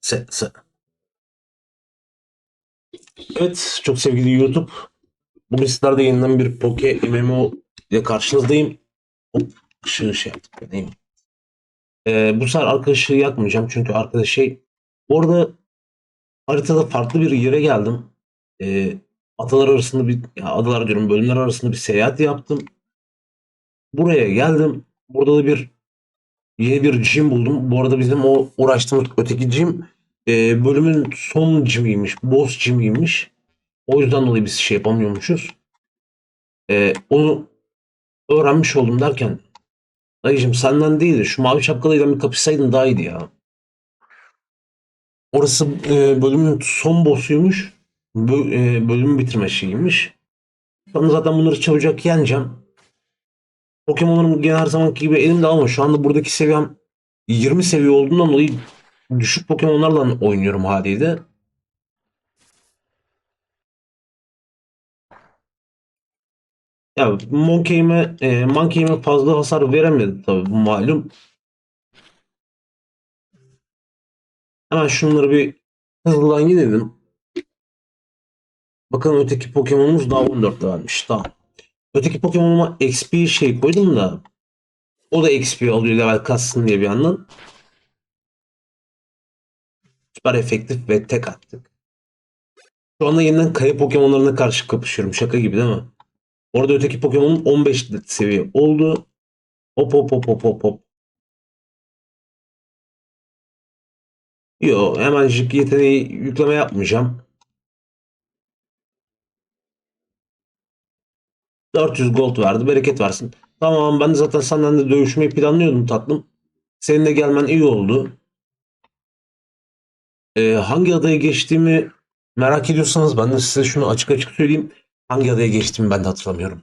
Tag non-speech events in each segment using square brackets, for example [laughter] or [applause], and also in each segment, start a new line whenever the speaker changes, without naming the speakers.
Se, se. Evet, çok sevgili YouTube. Bugün sizlerle yeniden bir Poke MMO ile karşınızdayım. Hop, ışığı şey yaptık. Mi? Ee, bu sefer arka ışığı yakmayacağım çünkü arkada şey... Bu arada haritada farklı bir yere geldim. Ee, adalar arasında bir... Ya adalar diyorum bölümler arasında bir seyahat yaptım. Buraya geldim. Burada da bir yeni bir gym buldum. Bu arada bizim o uğraştığımız öteki gym e, bölümün son gym'iymiş. Boss gym'iymiş. O yüzden dolayı biz şey yapamıyormuşuz. E, onu öğrenmiş oldum derken dayıcım senden değil de şu mavi şapkalıyla bir kapışsaydın daha iyiydi ya. Orası e, bölümün son boss'uymuş. Bö, e, bölümü bitirme şeyiymiş. Ben zaten bunları çabucak yeneceğim. Pokemon'larım gene her zamanki gibi elimde ama şu anda buradaki seviyem 20 seviye olduğundan dolayı düşük Pokemon'larla oynuyorum haliyle. Ya Monkey'ime e, Monkey'ime fazla hasar veremedi tabii malum. Hemen şunları bir hızlıdan gidelim. Bakın öteki Pokemon'umuz daha 14 vermiş. Tamam. Öteki Pokemon'uma XP şey koydum da o da XP alıyor level kassın diye bir yandan. Süper efektif ve tek attık. Şu anda yeniden kaya Pokemon'larına karşı kapışıyorum. Şaka gibi değil mi? Orada öteki Pokemon'un 15 seviye oldu. Hop hop hop hop hop hop. Yo hemencik yeteneği yükleme yapmayacağım. 400 gold verdi. Bereket versin. Tamam ben de zaten senden de dövüşmeyi planlıyordum tatlım. Senin de gelmen iyi oldu. Ee, hangi adaya geçtiğimi merak ediyorsanız ben de size şunu açık açık söyleyeyim. Hangi adaya geçtiğimi ben de hatırlamıyorum.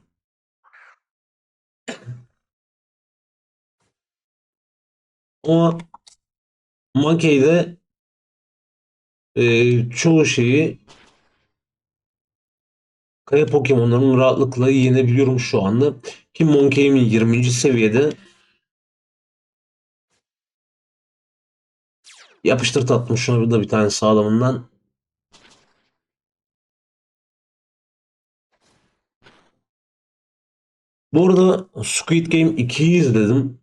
Ama Monkey'de e, çoğu şeyi kaya Pokemon'ların rahatlıkla yenebiliyorum şu anda. Ki Monkey'imin 20. seviyede yapıştır tatlım şuna da bir tane sağlamından. Bu arada Squid Game 2'yi izledim.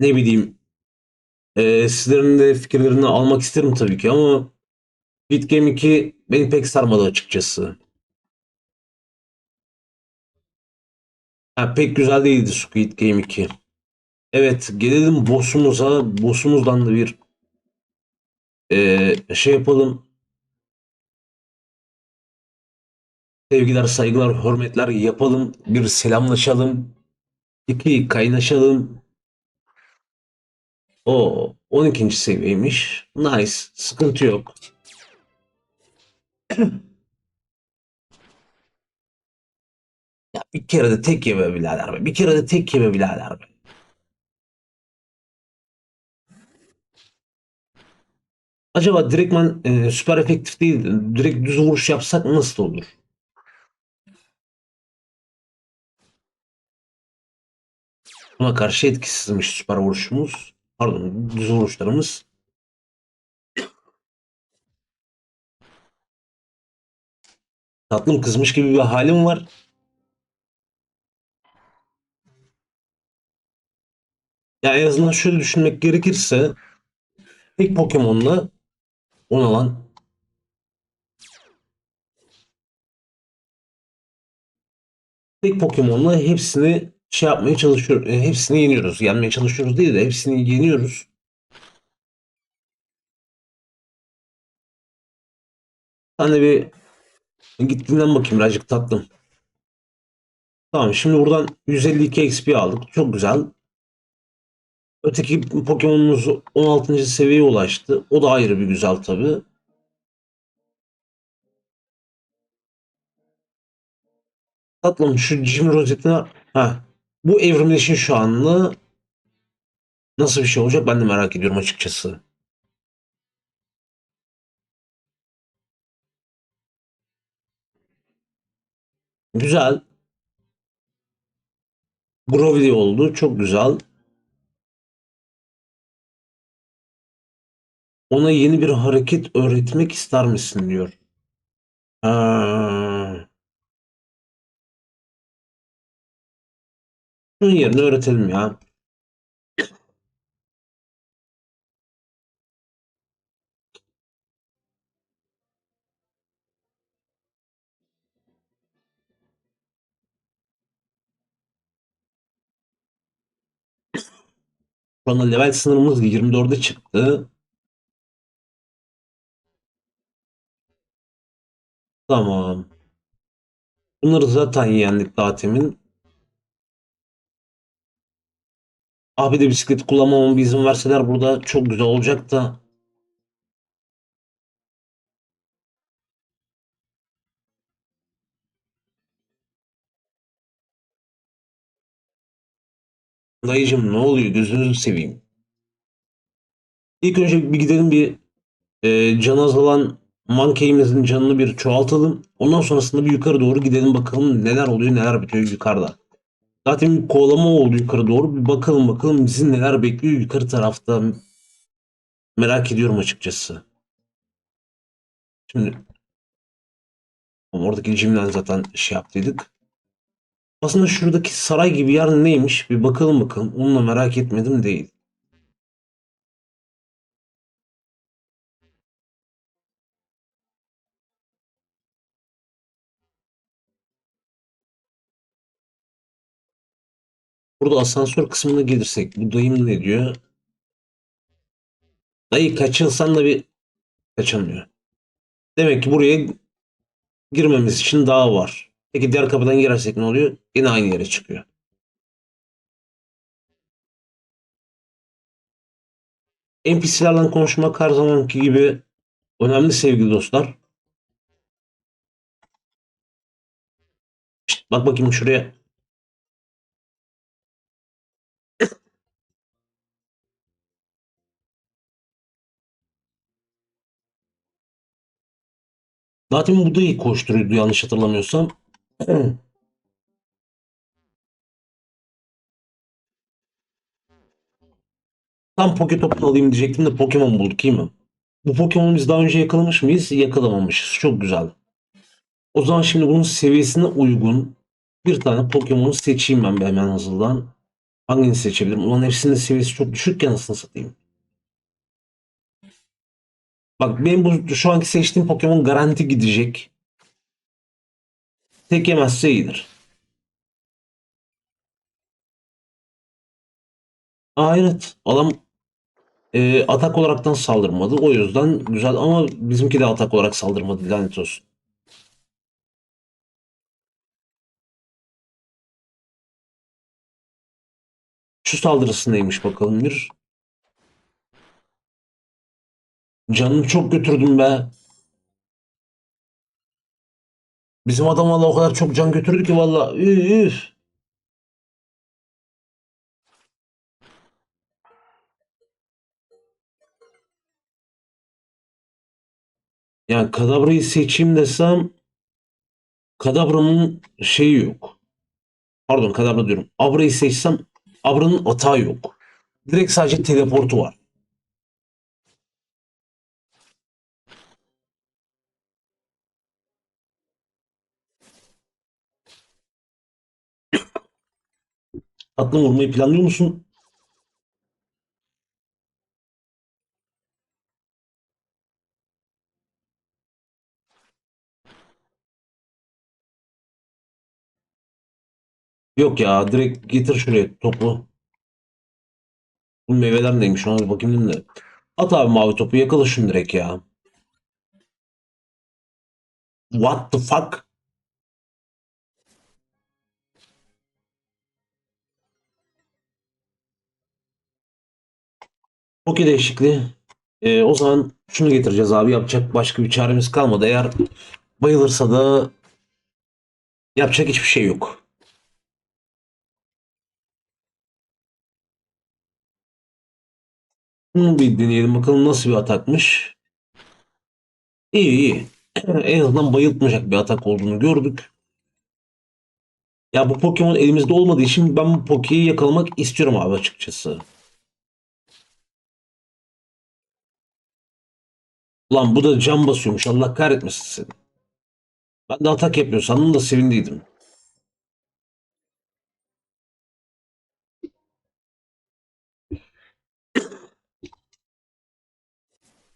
Ne bileyim e, sizlerin de fikirlerini almak isterim tabii ki ama Squid Game 2 beni pek sarmadı açıkçası. Ha, pek güzel değildi Squid Game 2. Evet gelelim boss'umuza. Boss'umuzdan da bir e, şey yapalım. Sevgiler, saygılar, hürmetler yapalım. Bir selamlaşalım. İki kaynaşalım. O 12. seviyeymiş. Nice. Sıkıntı yok. [clears throat] bir kere de tek yeme birader be. Bir kere de tek yeme birader be. Acaba direktman e, süper efektif değil de direkt düz vuruş yapsak nasıl olur? Buna karşı etkisizmiş süper vuruşumuz. Pardon düz vuruşlarımız. Tatlım kızmış gibi bir halim var. Ya en azından şöyle düşünmek gerekirse tek Pokemon'la ona lan tek Pokemon'la hepsini şey yapmaya çalışıyoruz. Hepsini yeniyoruz. Yenmeye çalışıyoruz değil de hepsini yeniyoruz. De bir gittiğinden bakayım birazcık tatlım. Tamam şimdi buradan 152 XP aldık. Çok güzel. Öteki Pokemon'umuz 16. seviyeye ulaştı. O da ayrı bir güzel tabi. Tatlım şu Jim rozetine ha bu evrimleşin şu anlı nasıl bir şey olacak ben de merak ediyorum açıkçası. Güzel. Grovity oldu. Çok güzel. Ona yeni bir hareket öğretmek ister misin diyor. Ha. Şunun yerine öğretelim ya. Şu anda level sınırımız 24'e çıktı. Tamam. Bunları zaten yendik daha temin. Abi de bisiklet kullanmama bir izin verseler burada çok güzel olacak da. Dayıcım ne oluyor gözünüzü seveyim. İlk önce bir gidelim bir e, canı azalan mankeyimizin canını bir çoğaltalım. Ondan sonrasında bir yukarı doğru gidelim bakalım neler oluyor neler bitiyor yukarıda. Zaten bir kovalama oldu yukarı doğru. Bir bakalım bakalım bizi neler bekliyor yukarı tarafta. Merak ediyorum açıkçası. Şimdi oradaki cimden zaten şey yaptıydık. Aslında şuradaki saray gibi yer neymiş? Bir bakalım bakalım. Onu da merak etmedim değil. Burada asansör kısmına gelirsek bu dayım ne diyor? Dayı kaçınsan da bir kaçamıyor. Demek ki buraya girmemiz için daha var. Peki diğer kapıdan girersek ne oluyor? Yine aynı yere çıkıyor. NPC'lerle konuşmak her zamanki gibi önemli sevgili dostlar. Şşt, bak bakayım şuraya. Zaten bu da iyi koşturuyordu yanlış hatırlamıyorsam. [clears throat] Tam Poketop'u alayım diyecektim de Pokemon bulduk iyi mi? Bu Pokemon'u biz daha önce yakalamış mıyız? Yakalamamışız. Çok güzel. O zaman şimdi bunun seviyesine uygun bir tane Pokemon'u seçeyim ben hemen hızlıdan. Hangini seçebilirim? Ulan hepsinin seviyesi çok düşük ya nasıl satayım. Bak benim bu şu anki seçtiğim Pokemon garanti gidecek. Tek yemezse iyidir. Aa evet. Adam e, atak olaraktan saldırmadı. O yüzden güzel ama bizimki de atak olarak saldırmadı. Lanet olsun. Şu saldırısı neymiş bakalım bir. Canını çok götürdüm be. Bizim adam valla o kadar çok can götürdü ki valla. Üf. Yani Kadabra'yı seçeyim desem Kadabra'nın şeyi yok. Pardon Kadabra diyorum. Abra'yı seçsem Abra'nın atağı yok. Direkt sadece teleportu var. Tatlım vurmayı planlıyor musun? Yok ya direkt getir şuraya topu. Bu meyveler neymiş ona bakayım dedim de. At abi mavi topu yakala şunu direkt ya. What the fuck? Okey değişikliği. Ee, o zaman şunu getireceğiz abi. Yapacak başka bir çaremiz kalmadı. Eğer bayılırsa da yapacak hiçbir şey yok. Bunu bir deneyelim bakalım nasıl bir atakmış. İyi iyi. [clears throat] En azından bayıltmayacak bir atak olduğunu gördük. Ya bu Pokemon elimizde olmadığı için ben bu Poke'yi yakalamak istiyorum abi açıkçası. Ulan bu da cam basıyormuş. Allah kahretmesin seni. Ben de atak yapıyor sandım da sevindiydim.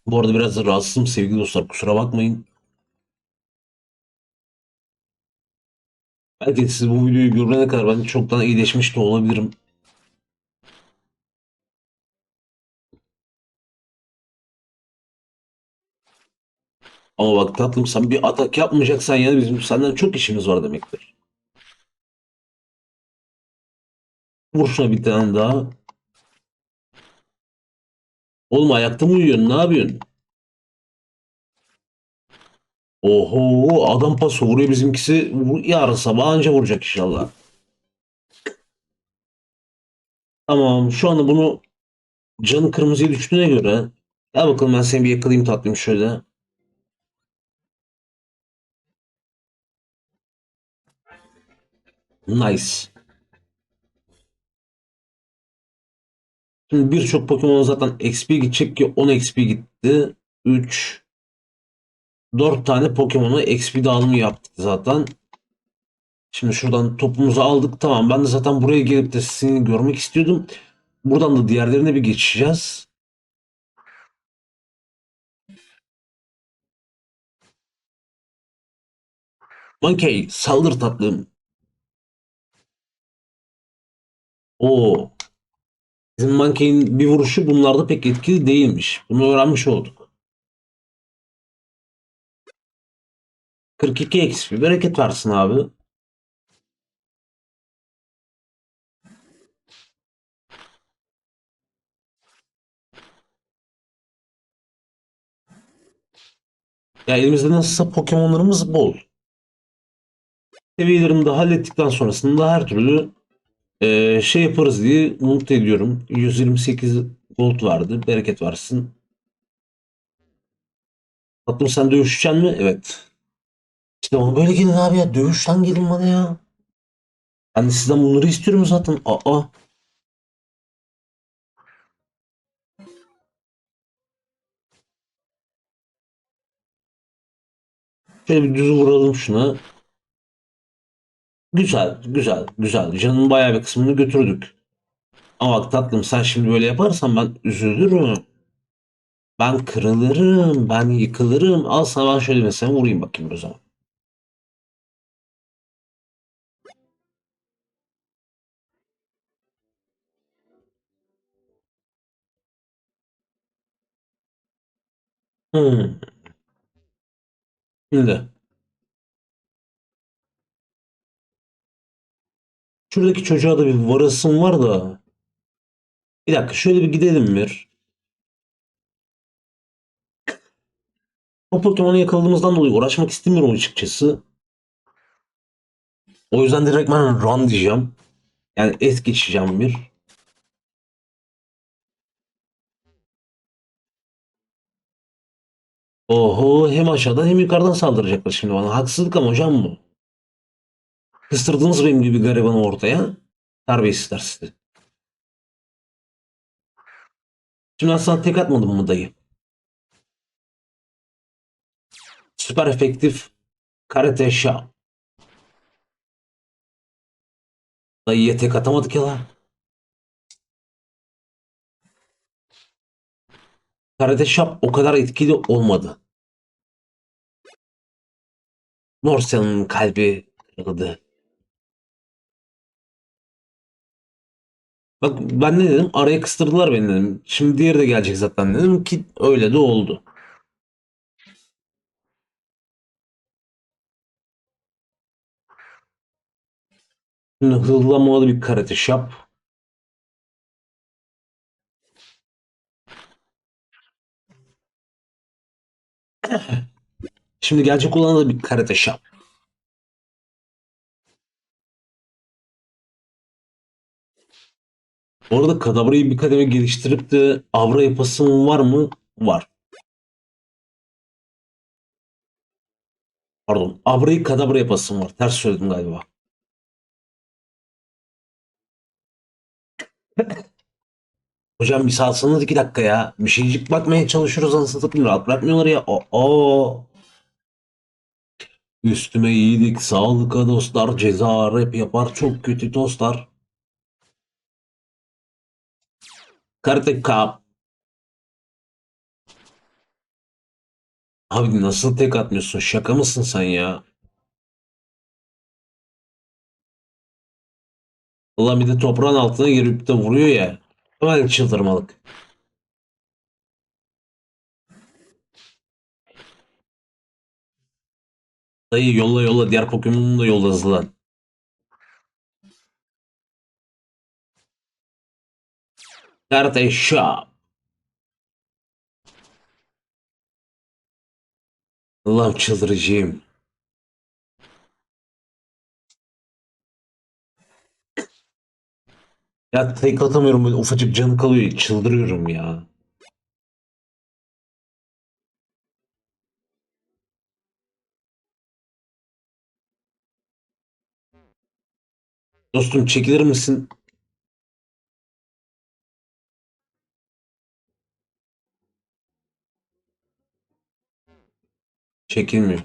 Bu arada biraz da rahatsızım sevgili dostlar. Kusura bakmayın. Belki siz bu videoyu görene kadar ben çoktan iyileşmiş de olabilirim. Ama bak tatlım sen bir atak yapmayacaksan yani bizim senden çok işimiz var demektir. Vur şuna bir tane daha. Oğlum ayakta mı uyuyorsun? Ne yapıyorsun? Oho adam pas vuruyor bizimkisi yarın sabah anca vuracak inşallah. Tamam şu anda bunu canı kırmızıya düştüğüne göre gel bakalım ben seni bir yakalayayım tatlım şöyle. Nice. Şimdi birçok Pokemon zaten XP gidecek ki 10 XP gitti. 3 4 tane Pokemon'u XP dağılımı yaptık zaten. Şimdi şuradan topumuzu aldık. Tamam ben de zaten buraya gelip de seni görmek istiyordum. Buradan da diğerlerine bir geçeceğiz. Monkey saldır tatlım. Oo. Bizim Monkey'in bir vuruşu bunlarda pek etkili değilmiş. Bunu öğrenmiş olduk. 42 XP bereket versin abi. Ya elimizde nasılsa Pokemon'larımız bol. Seviyelerini de hallettikten sonrasında her türlü eee, şey yaparız diye umut ediyorum. 128 gold vardı. Bereket versin. Tatlım sen dövüşeceksin mi? Evet. İşte bana böyle gelin abi ya. Dövüşten gelin bana ya. Ben de sizden bunları istiyorum zaten. Aa. Şöyle bir düz vuralım şuna. Güzel, güzel, güzel. Canın bayağı bir kısmını götürdük. Ama bak tatlım sen şimdi böyle yaparsan ben üzülürüm. Ben kırılırım, ben yıkılırım. Al sana ben şöyle mesela vurayım bakayım o zaman. Hmm. Şimdi şuradaki çocuğa da bir varasım var da. Bir dakika şöyle bir gidelim bir. O Pokemon'u yakaladığımızdan dolayı uğraşmak istemiyorum açıkçası. O yüzden direkt ben run diyeceğim. Yani es geçeceğim bir. Oho hem aşağıdan hem yukarıdan saldıracaklar şimdi bana. Haksızlık ama hocam bu. Kıstırdınız benim gibi garibanı ortaya. Terbiyesizler sizi. Şimdi sana tek atmadım mı dayı? Süper efektif karate şah. Dayıya tek atamadık ya lan. Karate şap o kadar etkili olmadı. Norsel'in kalbi kırıldı. Bak ben ne dedim? Araya kıstırdılar beni dedim. Şimdi diğeri de gelecek zaten dedim ki öyle de oldu. Şimdi hızlanmalı bir karate şap. Şimdi gelecek olan da bir karate şap. Bu arada kadavrayı bir kademe geliştirip de avra yapasım var mı? Var. Pardon. Avrayı kadabra yapasım var. Ters söyledim galiba. [laughs] Hocam bir salsanız iki dakika ya. Bir şeycik bakmaya çalışıyoruz anasını satayım. Rahat bırakmıyorlar ya. Oo. Üstüme iyilik, sağlıka dostlar, ceza rap yapar çok kötü dostlar. Karate Cup. Abi nasıl tek atmıyorsun? Şaka mısın sen ya? Allah bir de toprağın altına girip de vuruyor ya. Hemen çıldırmalık. Dayı yolla yolla diğer Pokemon'unu da yolla hızlan. Shop. Allah'ım çıldıracağım. Ya tek atamıyorum böyle ufacık canı kalıyor. Çıldırıyorum ya. Dostum çekilir misin? Çekilmiyor.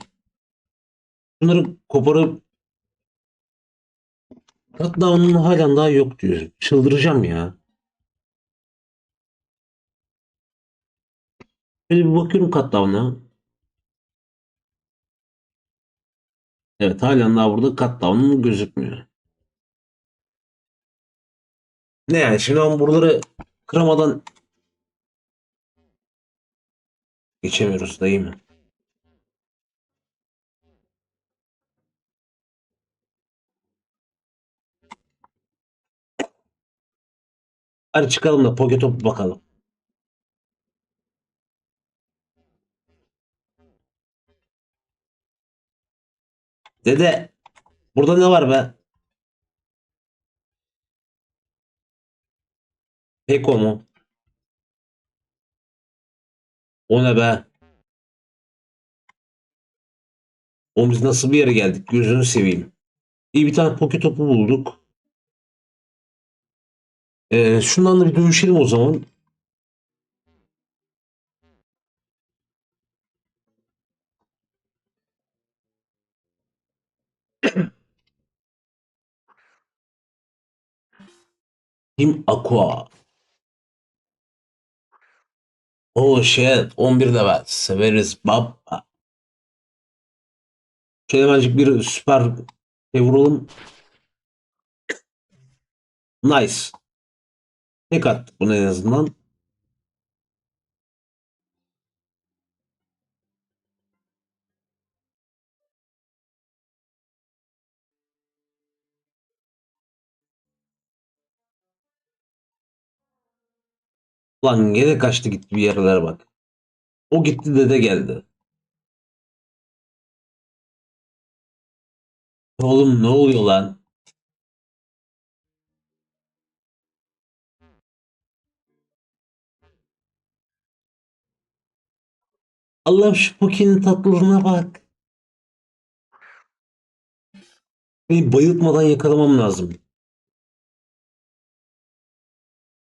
Bunları koparıp hatta onun halen daha yok diyor. Çıldıracağım ya. Böyle bir bakıyorum cut Evet halen daha burada cut gözükmüyor. Ne yani şimdi ben buraları kıramadan geçemiyoruz değil mi? Hadi çıkalım da poke topu bakalım. Dede burada ne var be? Peko mu? O ne be? O biz nasıl bir yere geldik? Gözünü seveyim. İyi bir tane poke topu bulduk. Ee, şundan da bir dövüşelim o zaman. [clears throat] Team Aqua. Oh shit. 11 level. Severiz baba. Şöyle hemencik bir süper şey vuralım. Nice. Tek attık bunu en azından. Lan gene kaçtı gitti bir yerlere bak. O gitti dede geldi. Oğlum ne oluyor lan? Allah'ım şu Poki'nin tatlılığına bak. Beni bayıltmadan yakalamam lazım.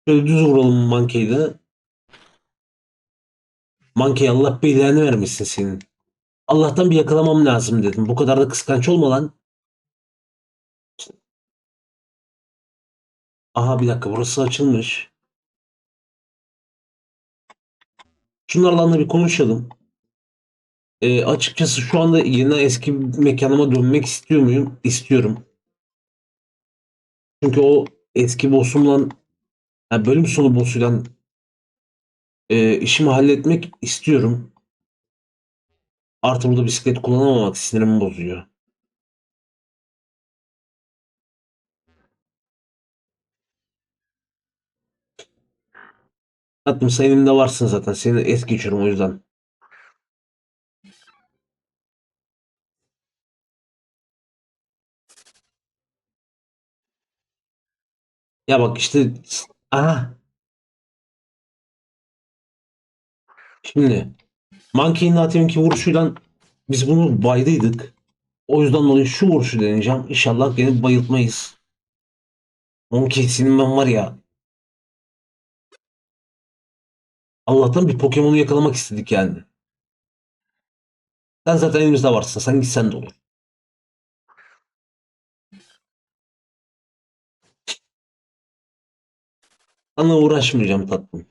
Şöyle düz vuralım Monkey'i de. Monkey Allah belanı vermesin senin. Allah'tan bir yakalamam lazım dedim. Bu kadar da kıskanç olma lan. Aha bir dakika burası açılmış. Şunlarla da bir konuşalım. Ee, açıkçası şu anda yine eski mekanıma dönmek istiyor muyum? İstiyorum. Çünkü o eski boss'umla yani bölüm sonu boss'uyla e, işimi halletmek istiyorum. Artı burada bisiklet kullanamamak sinirimi bozuyor. Tatlım sen elimde varsın zaten. Seni es geçiyorum o yüzden. Ya bak işte aha. Şimdi Monkey'in Natim'inki vuruşuyla biz bunu baydıydık. O yüzden dolayı şu vuruşu deneyeceğim. İnşallah gene bayıltmayız. Monkey senin ben var ya Allah'tan bir Pokemon'u yakalamak istedik yani. Sen zaten elimizde varsın. Sen gitsen de olur. Sana uğraşmayacağım tatlım.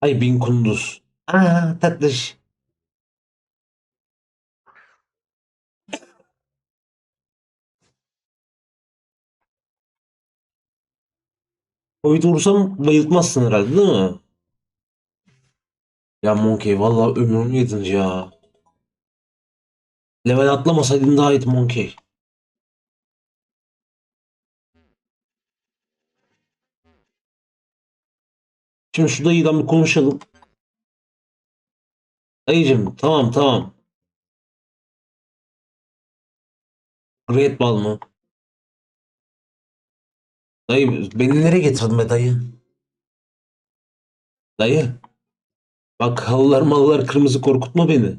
Ay bin kunduz. Aa tatlış. Covid vursam bayıltmazsın herhalde değil mi? Ya Monkey vallahi ömrümü yedin ya. Level atlamasaydın daha iyiydi Monkey. Şimdi şu dayıdan bir konuşalım. Dayıcım tamam tamam. Great Ball mı? Dayı beni nereye getirdin be dayı? Dayı. Bak halılar mallar kırmızı korkutma beni.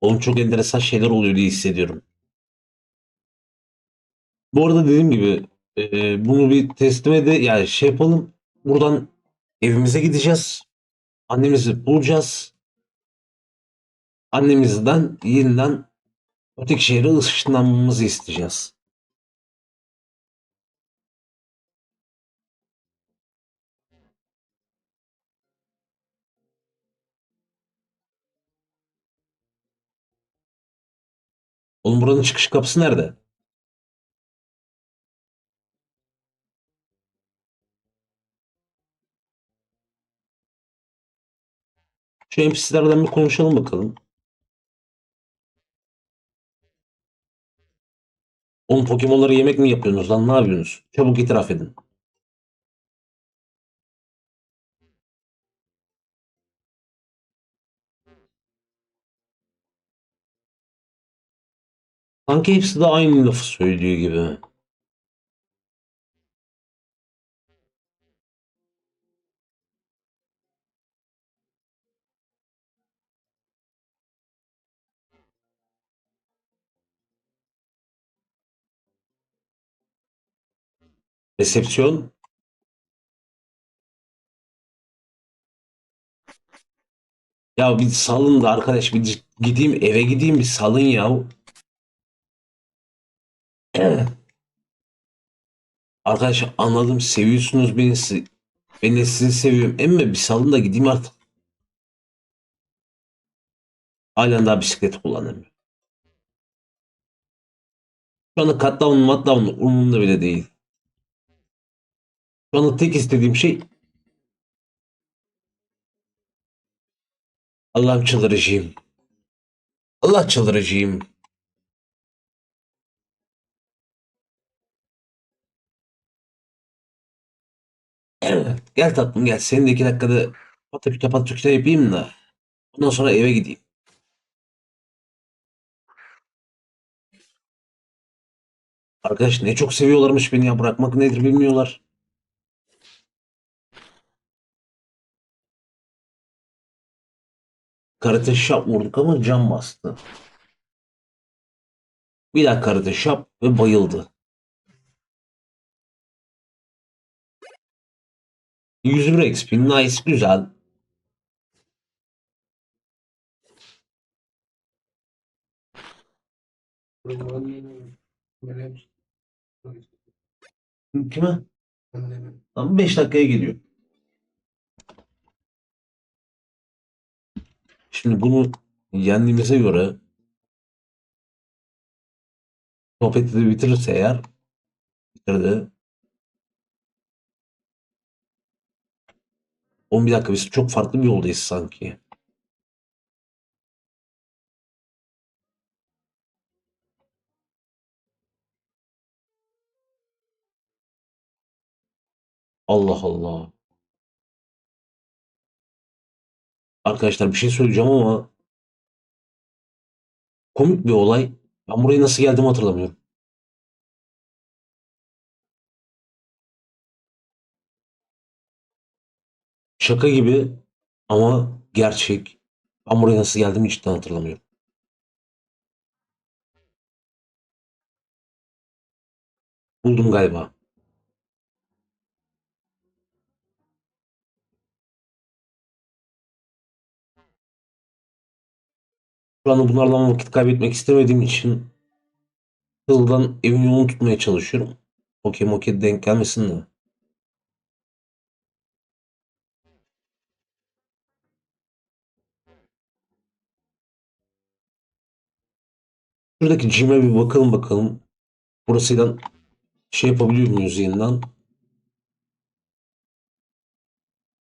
Oğlum çok enteresan şeyler oluyor diye hissediyorum. Bu arada dediğim gibi e, bunu bir teslime de yani şey yapalım. Buradan evimize gideceğiz. Annemizi bulacağız. Annemizden yeniden öteki şehre ışınlanmamızı isteyeceğiz. Oğlum buranın çıkış kapısı nerede? Şu NPC'lerden bir konuşalım bakalım. Oğlum Pokemon'lara yemek mi yapıyorsunuz lan? Ne yapıyorsunuz? Çabuk itiraf edin. Sanki hepsi de aynı lafı söylüyor gibi. Resepsiyon. Ya bir salın da arkadaş bir gideyim eve gideyim bir salın ya. [clears throat] Arkadaş anladım seviyorsunuz beni. Ben de sizi seviyorum. Emme bir salın da gideyim artık. Halen daha bisiklet kullanamıyorum. Şu anda katdown matdown umurumda bile değil. Şu anda tek istediğim şey Allah'ım çıldıracağım. Allah çıldıracağım. Gel tatlım gel. Senin de iki dakikada pataküte pataküte yapayım da. Ondan sonra eve gideyim. Arkadaş ne çok seviyorlarmış beni ya. Bırakmak nedir bilmiyorlar. Karate şap vurduk ama can bastı. Bir daha karate şap ve bayıldı. 101 XP nice güzel. Kime? Tamam 5 dakikaya geliyor. Şimdi bunu yendiğimize göre sohbeti de bitirirse eğer bitirdi. 11 dakika biz çok farklı bir yoldayız sanki. Allah Allah. Arkadaşlar bir şey söyleyeceğim ama komik bir olay. Ben buraya nasıl geldim hatırlamıyorum. Şaka gibi ama gerçek. Ben buraya nasıl geldiğimi cidden hatırlamıyorum. Buldum galiba. Şu anda bunlardan vakit kaybetmek istemediğim için hızlıdan evin yolunu tutmaya çalışıyorum. Okey mokey denk gelmesin de. Şuradaki cime bir bakalım bakalım. Burasıyla şey yapabiliyor muyuz yeniden?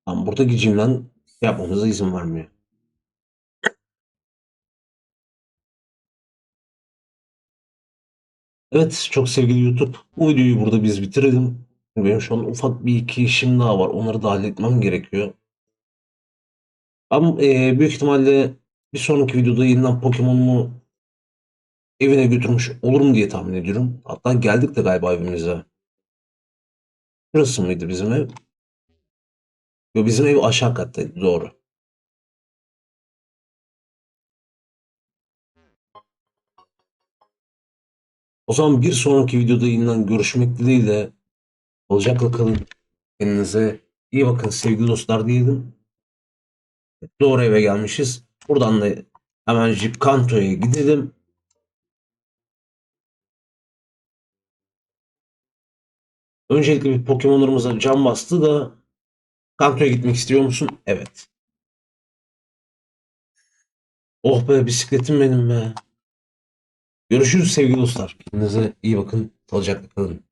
Tamam buradaki cimden yapmamıza izin vermiyor. Evet çok sevgili YouTube. Bu videoyu burada biz bitirelim. Benim şu an ufak bir iki işim daha var. Onları da halletmem gerekiyor. Ama e, büyük ihtimalle bir sonraki videoda yeniden Pokemon'umu evine götürmüş olurum diye tahmin ediyorum. Hatta geldik de galiba evimize. Burası mıydı bizim ev? Yo, bizim ev aşağı kattaydı doğru. O zaman bir sonraki videoda yeniden görüşmek dileğiyle. Olacakla kalın. Kendinize iyi bakın sevgili dostlar diyelim. Doğru eve gelmişiz. Buradan da hemencik Kanto'ya gidelim. Öncelikle bir Pokemon'larımıza can bastı da Kanto'ya gitmek istiyor musun? Evet. Oh be bisikletim benim be. Görüşürüz sevgili dostlar. Kendinize iyi bakın. Sağlıcakla kalın.